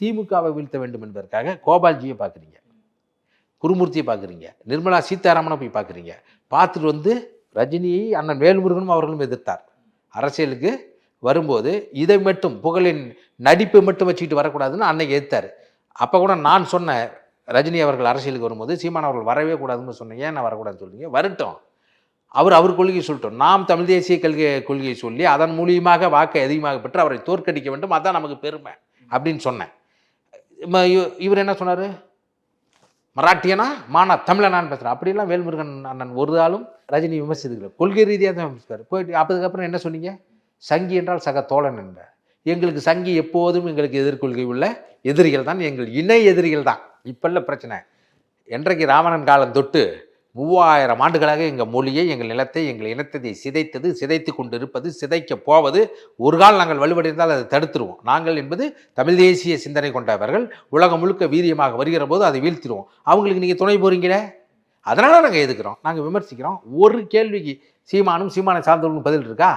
திமுகவை வீழ்த்த வேண்டும் என்பதற்காக கோபால்ஜியை பார்க்குறீங்க. குருமூர்த்தியை பார்க்குறீங்க. நிர்மலா சீதாராமனை போய் பார்க்குறீங்க. பார்த்துட்டு வந்து ரஜினியை அண்ணன் வேல்முருகனும் அவர்களும் எதிர்த்தார். அரசியலுக்கு வரும்போது இதை மட்டும் புகழின் நடிப்பை மட்டும் வச்சுக்கிட்டு வரக்கூடாதுன்னு அன்னைக்கு எதிர்த்தார். அப்போ கூட நான் சொன்னேன் ரஜினி அவர்கள் அரசியலுக்கு வரும்போது சீமான் அவர்கள் வரவே கூடாதுன்னு சொன்னேன். ஏன் நான் வரக்கூடாதுன்னு சொல்லுங்க வரட்டும். அவர் அவர் கொள்கையை சொல்லிட்டோம். நாம் தமிழ் தேசிய கொள்கை கொள்கையை சொல்லி அதன் மூலியமாக வாக்கை அதிகமாக பெற்று அவரை தோற்கடிக்க வேண்டும். அதான் நமக்கு பெருமை அப்படின்னு சொன்னேன். இவர் என்ன சொன்னார்? மராட்டியனா? மானா தமிழனான்னு பேசுகிறேன் அப்படிலாம் வேல்முருகன் அண்ணன் ஒரு ஆளும் ரஜினி விமர்சித்துக்கல கொள்கை ரீதியாக தான் விமர்சிப்பார். போயிட்டு அதுக்கப்புறம் என்ன சொன்னீங்க? சங்கி என்றால் சக தோழன் என்றார். எங்களுக்கு சங்கி எப்போதும் எங்களுக்கு எதிர்கொள்கை உள்ள எதிரிகள் தான் எங்கள் இணை எதிரிகள் தான். இப்போ இல்லை பிரச்சனை. என்றைக்கு ராவணன் காலம் தொட்டு மூவாயிரம் ஆண்டுகளாக எங்கள் மொழியை எங்கள் நிலத்தை எங்கள் இனத்தை சிதைத்தது சிதைத்து கொண்டு இருப்பது சிதைக்க போவது. ஒரு கால் நாங்கள் வலுவடைந்தால் அதை தடுத்துருவோம். நாங்கள் என்பது தமிழ் தேசிய சிந்தனை கொண்டவர்கள். உலகம் முழுக்க வீரியமாக வருகிற போது அதை வீழ்த்திடுவோம். அவங்களுக்கு நீங்கள் துணை போகிறீங்களே அதனால் நாங்கள் எதுக்குறோம்? நாங்கள் விமர்சிக்கிறோம். ஒரு கேள்விக்கு சீமானும் சீமானை சார்ந்தவர்களும் பதில் இருக்கா?